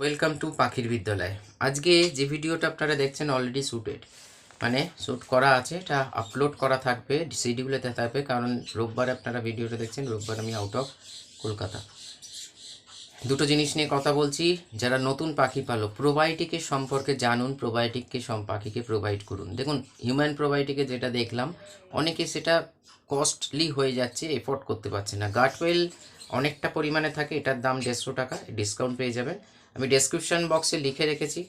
Welcome to পাখির বিদ্যালয়। আজকে যে ভিডিওটা আপনারা দেখছেন অলরেডি শ্যুটেড মানে শ্যুট করা আছে, এটা আপলোড করা থাকবে সিডিগুলোতে থাকবে, কারণ রোববার আপনারা ভিডিওটা দেখছেন, রোববার আমি আউট অফ কলকাতা। দুটো জিনিস নিয়ে কথা বলছি, যারা নতুন পাখি পালো প্রোবায়োটিকের সম্পর্কে জানুন প্রোবায়োটিককে সম পাখিকে প্রোভাইড করুন। দেখুন হিউম্যান প্রোবায়োটিকে যেটা দেখলাম, অনেকে সেটা কস্টলি হয়ে যাচ্ছে এফোর্ড করতে পারছে না। গার্ডওয়েল অনেকটা পরিমাণে থাকে, এটার দাম দেড়শো টাকা ডিসকাউন্ট পেয়ে যাবেন। আমি ডেসক্রিপশন বক্সে লিখে রেখেছি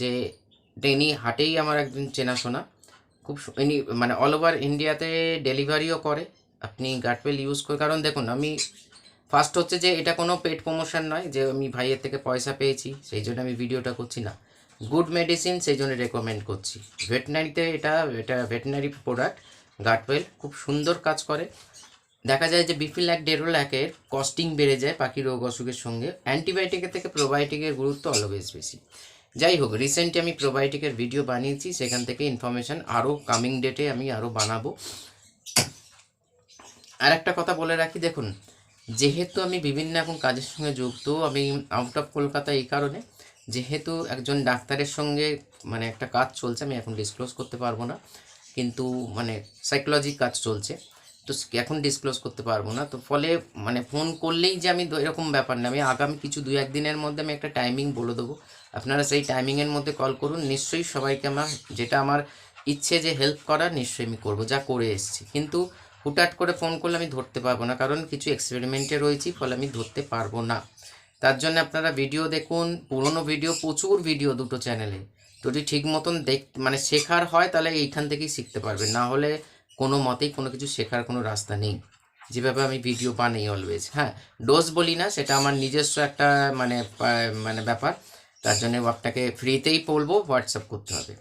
যে ইনি হাটেই আমার একজন চেনাশোনা। খুব ইনি মানে অল ওভার ইন্ডিয়াতে ডেলিভারিও করে। আপনি গার্ডওয়েল ইউজ করে কারণ দেখুন, আমি ফার্স্ট হচ্ছে যে এটা কোনো পেড প্রমোশন নয় যে আমি ভাইয়ের থেকে পয়সা পেয়েছি, সেই জন্য আমি ভিডিওটা করছি না। গুড মেডিসিন সেই জন্য রেকমেন্ড করছি। ভেটেনারিতে এটা এটা ভেটেনারি প্রোডাক্ট গার্ডওয়েল খুব সুন্দর কাজ করে। দেখা যায় যে বিপি ল্যাক ডেরো ল্যাকের কস্টিং বেড়ে যায় পাখি রোগ অসুখের সঙ্গে। অ্যান্টিবায়োটিকের থেকে প্রোবায়োটিকের গুরুত্ব অলওয়েজ বেশি। যাই হোক রিসেন্টলি আমি প্রোবায়োটিকের ভিডিও বানিয়েছি, সেখান থেকে ইনফরমেশান আরও কামিং ডেটে আমি আরও বানাবো। আর একটা কথা বলে রাখি, দেখুন, যেহেতু আমি বিভিন্ন এখন কাজের সঙ্গে যুক্ত, আমি আউট অফ কলকাতা এই কারণে, যেহেতু একজন ডাক্তারের সঙ্গে মানে একটা কাজ চলছে, আমি এখন ডিসক্লোজ করতে পারব না। কিন্তু মানে সাইকোলজি কাজ চলছে। তো এখন ডিসক্লোজ করতে পারব না। তো ফলে মানে ফোন করলেই যে আমি এরকম ব্যাপার না। আমি আগামী কিছু দু একদিনের মধ্যে আমি একটা টাইমিং বলে দেবো। আপনারা সেই টাইমিংয়ের মধ্যে কল করুন। নিশ্চয়ই সবাইকে আমার, যেটা আমার ইচ্ছে যে হেল্প করার, নিশ্চয়ই আমি করব, যা করে এসেছি। কিন্তু হুটহাট করে ফোন করলে আমি ধরতে পারব না। কারণ কিছু এক্সপেরিমেন্টে রয়েছি, ফলে আমি ধরতে পারব না। তার জন্য আপনারা ভিডিও দেখুন। পুরনো ভিডিও প্রচুর ভিডিও দুটো চ্যানেলে যদি ঠিক মতন দেখ মানে শেখার হয়, তাহলে এইখান থেকেই শিখতে পারবেন। না হলে কোনো মতেই কোনো কিছু শেখার কোনো রাস্তা নেই। যেভাবে আমি ভিডিও বানাই অলওয়েজ হ্যাঁ? ডোজ বলি না, সেটা আমার নিজস্ব একটা মানে মানে ব্যাপার। তার জন্য আপনাকে ফ্রিতেই বলব হোয়াটসঅ্যাপ করতে হবে।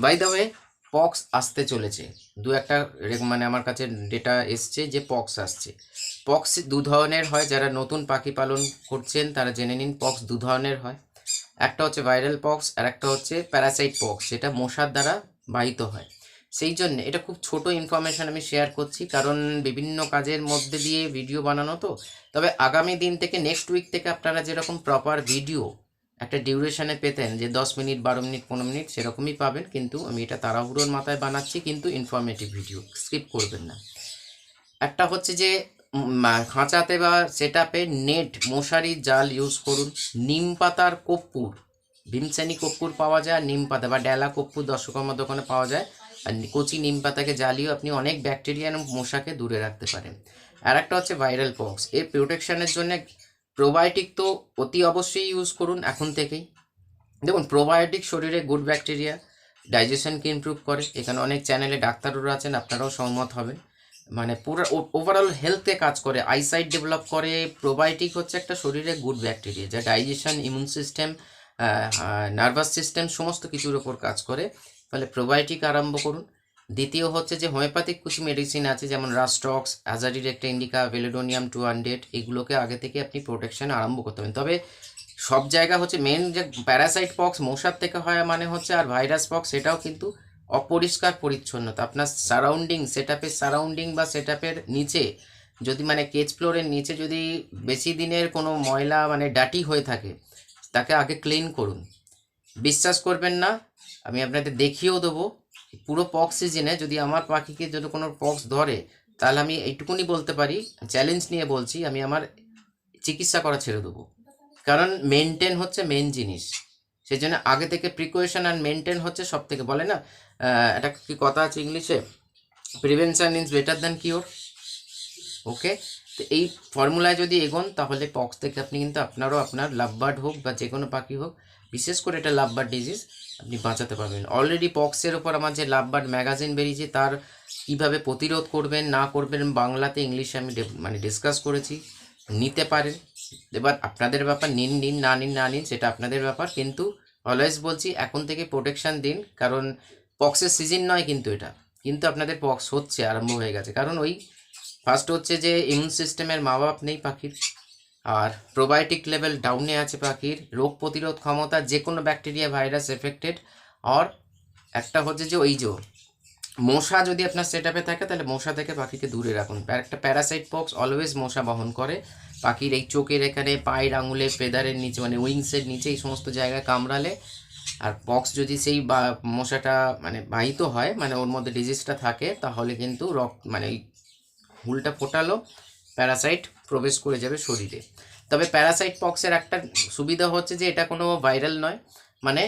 বাই দ্য ওয়ে পক্স আসতে চলেছে। দু একটা মানে আমার কাছে ডেটা এসছে যে পক্স আসছে। পক্স দু ধরনের হয়, যারা নতুন পাখি পালন করছেন, তারা জেনে নিন পক্স দু ধরনের হয়। একটা হচ্ছে ভাইরাল পক্স আর একটা হচ্ছে প্যারাসাইট পক্স যেটা মশার দ্বারা বাহিত হয়। সেই জন্য, এটা খুব ছোট ইনফরমেশন আমি শেয়ার করছি, কারণ বিভিন্ন কাজের মধ্যে দিয়ে ভিডিও বানানো তো। তবে আগামী দিন থেকে নেক্সট উইক থেকে আপনারা যেরকম প্রপার ভিডিও একটা ডিউরেশনে পেতেন, যে দশ মিনিট, বারো মিনিট, পনেরো মিনিট, সেরকমই পাবেন, কিন্তু আমি এটা তাড়াহুড়োর মাথায় বানাচ্ছি, কিন্তু ইনফরমেটিভ ভিডিও স্কিপ করবেন না। একটা হচ্ছে যে খাঁচাতে বা সেট নেট মশারি, জাল ইউজ করুন। নিম পাতার কর্পূর, ভীমসেনি কর্পূর পাওয়া যায় নিম পাতা বা ডেলা কর্পূর দশকর্মা দোকানে পাওয়া যায়। আর কচি নিম পাতাকে জ্বালিয়েও আপনি অনেক ব্যাকটেরিয়া এবং মশাকে দূরে রাখতে পারেন। আর একটা হচ্ছে ভাইরাল পক্স। এর প্রোটেকশানের জন্য প্রোবায়োটিক তো অতি অবশ্যই ইউজ করুন এখন থেকেই। দেখুন, প্রোবায়োটিক শরীরে গুড ব্যাকটেরিয়া ডাইজেশনকে ইমপ্রুভ করে। এখানে অনেক চ্যানেলে ডাক্তাররা আছেন, আপনারাও সহমত হবেন মানে পুরো ওভারঅল হেলথে কাজ করে আইসাইট ডেভেলপ করে। প্রোবায়োটিক হচ্ছে একটা শরীরে গুড ব্যাকটেরিয়া যা digestion immune system nervous system সমস্ত কিছুর ওপর কাজ করে। ফলে প্রোবায়োটিক আরম্ভ করুন। দ্বিতীয় হচ্ছে যে হোমিওপ্যাথিক কিছু মেডিসিন আছে, যেমন রাস্টক্স একটা ইন্ডিকা ভেলোডোনিয়াম টু হান্ড্রেড এগুলোকে আগে থেকে আপনি প্রোটেকশন আরম্ভ করতে হবেন তবে সব জায়গা হচ্ছে মেন যে প্যারাসাইট পক্স মশার থেকে হয় মানে হচ্ছে আর ভাইরাস পক্স সেটাও কিন্তু অপরিষ্কার পরিচ্ছন্নতা। আপনার সারাউন্ডিং সেট সারাউন্ডিং বা সেট নিচে যদি মানে কেচ ফ্লোরের নিচে যদি বেশি দিনের কোনো ময়লা মানে ডাটি হয়ে থাকে, তাকে আগে ক্লিন করুন। বিশ্বাস করবেন না আমি আপনাদের দেখিয়েও দেবো, পুরো পক্স সিজনে যদি আমার পাখিকে যদি কোনো পক্স ধরে, তাহলে আমি এইটুকুনি বলতে পারি চ্যালেঞ্জ নিয়ে বলছি, আমি আমার চিকিৎসা করা ছেড়ে দেবো। কারণ মেনটেন হচ্ছে মেন জিনিস। সেই জন্য আগে থেকে প্রিকশন অ্যান্ড মেনটেন হচ্ছে সব থেকে বলে না একটা কি কথা আছে ইংলিশে? Prevention is better than cure okay তো এই ফর্মুলায় যদি এগোন, তাহলে পক্স থেকে আপনি কিন্তু আপনারও আপনার লাভবার্ড হোক বা যে কোনো পাখি হোক বিশেষ করে এটা লাভবার্ড ডিজিজ আপনি বাঁচাতে পারবেন। অলরেডি পক্সের ওপর আমার যে লাভবার্ড ম্যাগাজিন বেরিয়েছে, তার কীভাবে প্রতিরোধ করবেন, না করবেন, বাংলাতে ইংলিশে আমি মানে ডিসকাস করেছি, নিতে পারেন। এবার আপনাদের ব্যাপার, নিন নিন, না নিন না নিন, সেটা আপনাদের ব্যাপার। কিন্তু অলওয়েজ বলছি, এখন থেকে প্রোটেকশন দিন, কারণ পক্সের সিজন নয় কিন্তু এটা। কিন্তু আপনাদের পক্স হচ্ছে, আরম্ভ হয়ে গেছে। কারণ ওই ফার্স্ট হচ্ছে যে ইমিউন সিস্টেমের মা বাপ নেই পাখির। আর প্রোবায়োটিক লেভেল ডাউনে আছে পাখির। রোগ প্রতিরোধ ক্ষমতা যে কোনো ব্যাকটেরিয়া ভাইরাস এফেক্টেড আর একটা হচ্ছে যে ওই যে মশা যদি আপনার সেট থাকে, তাহলে মশা থেকে পাখিকে দূরে রাখুন। একটা প্যারাসাইট পক্স অলওয়েজ মশা বহন করে। পাখির এই চোখের এখানে পায়ের আঙুলে ফেদারের নিচে মানে উইংসের নিচে এই সমস্ত জায়গায় কামড়ালে আর পক্স যদি সেই মশাটা মানে বাহিত হয় মানে ওর মধ্যে ডিজিজটা থাকে, তাহলে কিন্তু রক মানে হুলটা ফোটালো প্যারাসাইট প্রবেশ করে যাবে শরীরে। তবে প্যারাসাইট পক্সের একটা সুবিধা হচ্ছে যে এটা কোনো ভাইরাল নয় মানে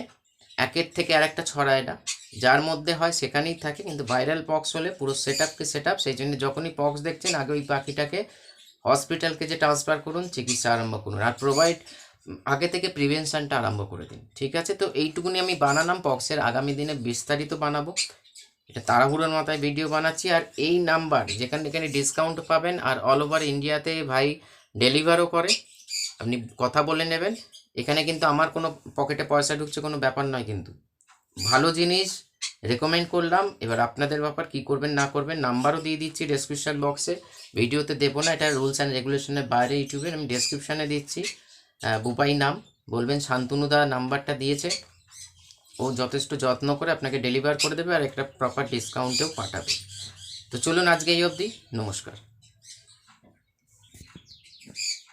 একের থেকে আর একটা ছড়ায় না। যার মধ্যে হয় সেখানেই থাকে, কিন্তু ভাইরাল পক্স হলে পুরো সেট আপকে সেট আপ সেই জন্য যখনই পক্স দেখছেন, আগে ওই পাখিটাকে হসপিটালকে যে ট্রান্সফার করুন, চিকিৎসা আরম্ভ করুন আর প্রোভাইড আগে থেকে প্রিভেনশনটা আরম্ভ করে দিন। ঠিক আছে? তো এইটুকুনি আমি বানালাম পক্সের আগামী দিনে বিস্তারিত বানাবো। এটা তাড়াহুড়োর মাথায় ভিডিও বানাচ্ছি আর এই নাম্বার যেখানে যেখানে ডিসকাউন্ট পাবেন আর অল ওভার ইন্ডিয়াতে ভাই ডেলিভারও করে। আপনি কথা বলে নেবেন। এখানে কিন্তু আমার কোনো পকেটে পয়সা ঢুকছে কোনো ব্যাপার নয় কিন্তু। ভালো জিনিস রেকমেন্ড করলাম। এবার আপনাদের ব্যাপার কি করবেন না করবেন নাম্বারও দিয়ে দিচ্ছি ডেসক্রিপশন বক্সে ভিডিওতে দেবো না, এটা রুলস অ্যান্ড রেগুলেশনের বাইরে ইউটিউবে আমি ডেসক্রিপশানে দিচ্ছি। বুপাই নাম, বলবেন শান্তনুদা নাম্বারটা দিয়েছে। ও যথেষ্ট যত্ন করে আপনাকে ডেলিভার করে দেবে আর একটা প্রপার ডিসকাউন্টেও পাঠাবে। তো চলুন আজকে এই অবধি। নমস্কার।